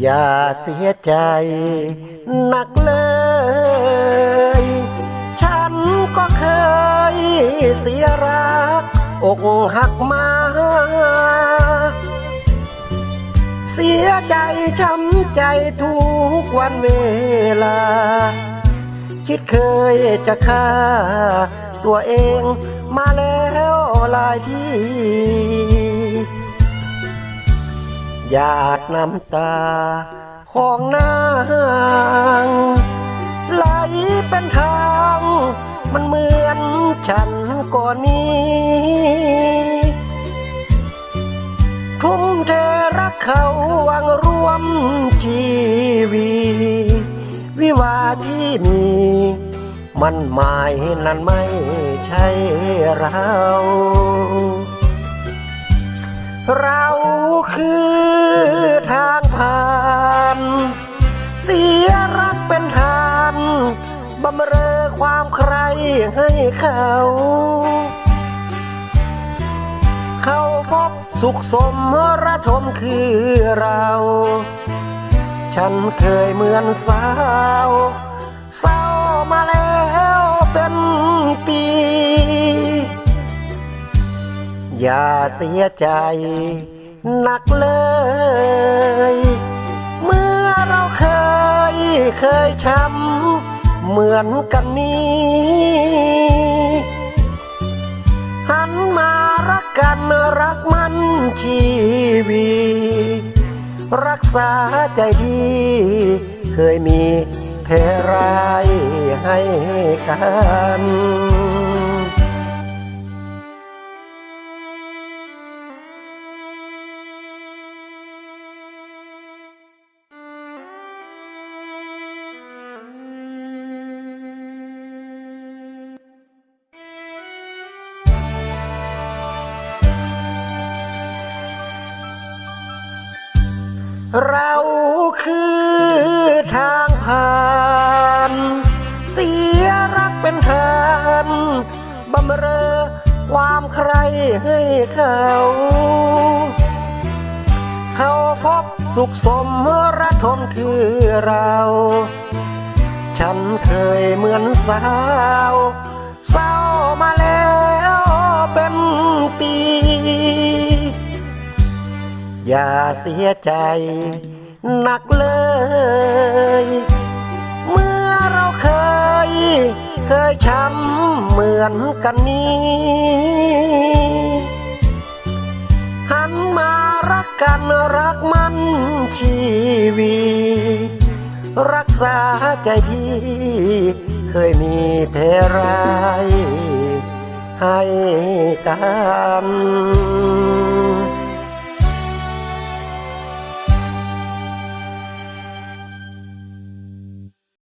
อย่าเสียใจหนักเลย ฉันก็เคยเสียรัก อกหักมา เสียใจช้ำใจทุกวันเวลา คิดเคยจะฆ่าตัวเองมาแล้วหลายที่ หยาดน้ำตา ของนางไหลเป็นทาง มันเหมือนฉันก่อนนี้ ทุ่มเทรักเขาวังรวมชีวีวิวาที่มี มันหมายนั้นไม่ใช่เรา เราคือ ทางผ่าน เสียรักเป็นทานบำเรอความใครให้เขา เขาพบสุขสมระทมคือเรา ฉันเคยเหมือนสาวเศร้ามาแล้วเป็นปี อย่าเสียใจ หนักเลย เมื่อเราเคยเคยช้ำเหมือนกันนี้หันมารักกันรักมันชีวีรักษาใจดี เคยมีแพ้ร้ายให้กัน เราคือทางผ่านเสียรักเป็นทานบำเรอความใครให้เขา เขาพบสุขสมระทมคือเรา ฉันเคยเหมือนสาวเศร้าว อย่าเสียใจหนักเลย เมื่อเราเคย เคยช้ำเหมือนกันนี้ หันมารักกันรักมันชีวีรักษาใจที่ เคยมีเพร้ายให้กัน